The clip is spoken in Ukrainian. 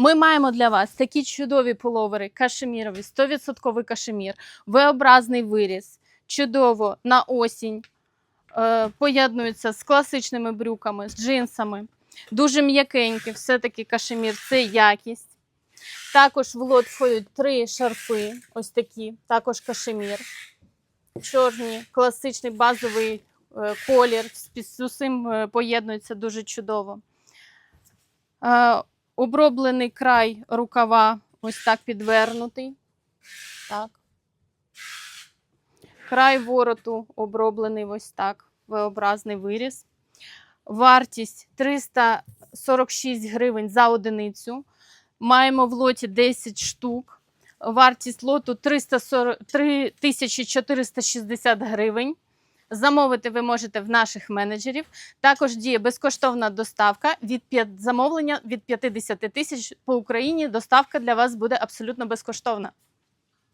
Ми маємо для вас такі чудові пуловери, кашемірові, 100% кашемір, V-образний виріз, чудово на осінь. Е, поєднуються з класичними брюками, з джинсами. Дуже м'якенькі, все-таки кашемір це якість. Також в лот входять три шарфи, ось такі, також кашемір. Чорні, класичний базовий е, колір, з усім е, поєднується дуже чудово. Оброблений край рукава ось так підвернутий. Так. Край вороту оброблений ось так, V-образний виріз. Вартість 346 гривень за одиницю. Маємо в лоті 10 штук. Вартість лоту 340, 3460 гривень. Замовити ви можете в наших менеджерів. Також діє безкоштовна доставка від замовлення від 50 тисяч по Україні. Доставка для вас буде абсолютно безкоштовна.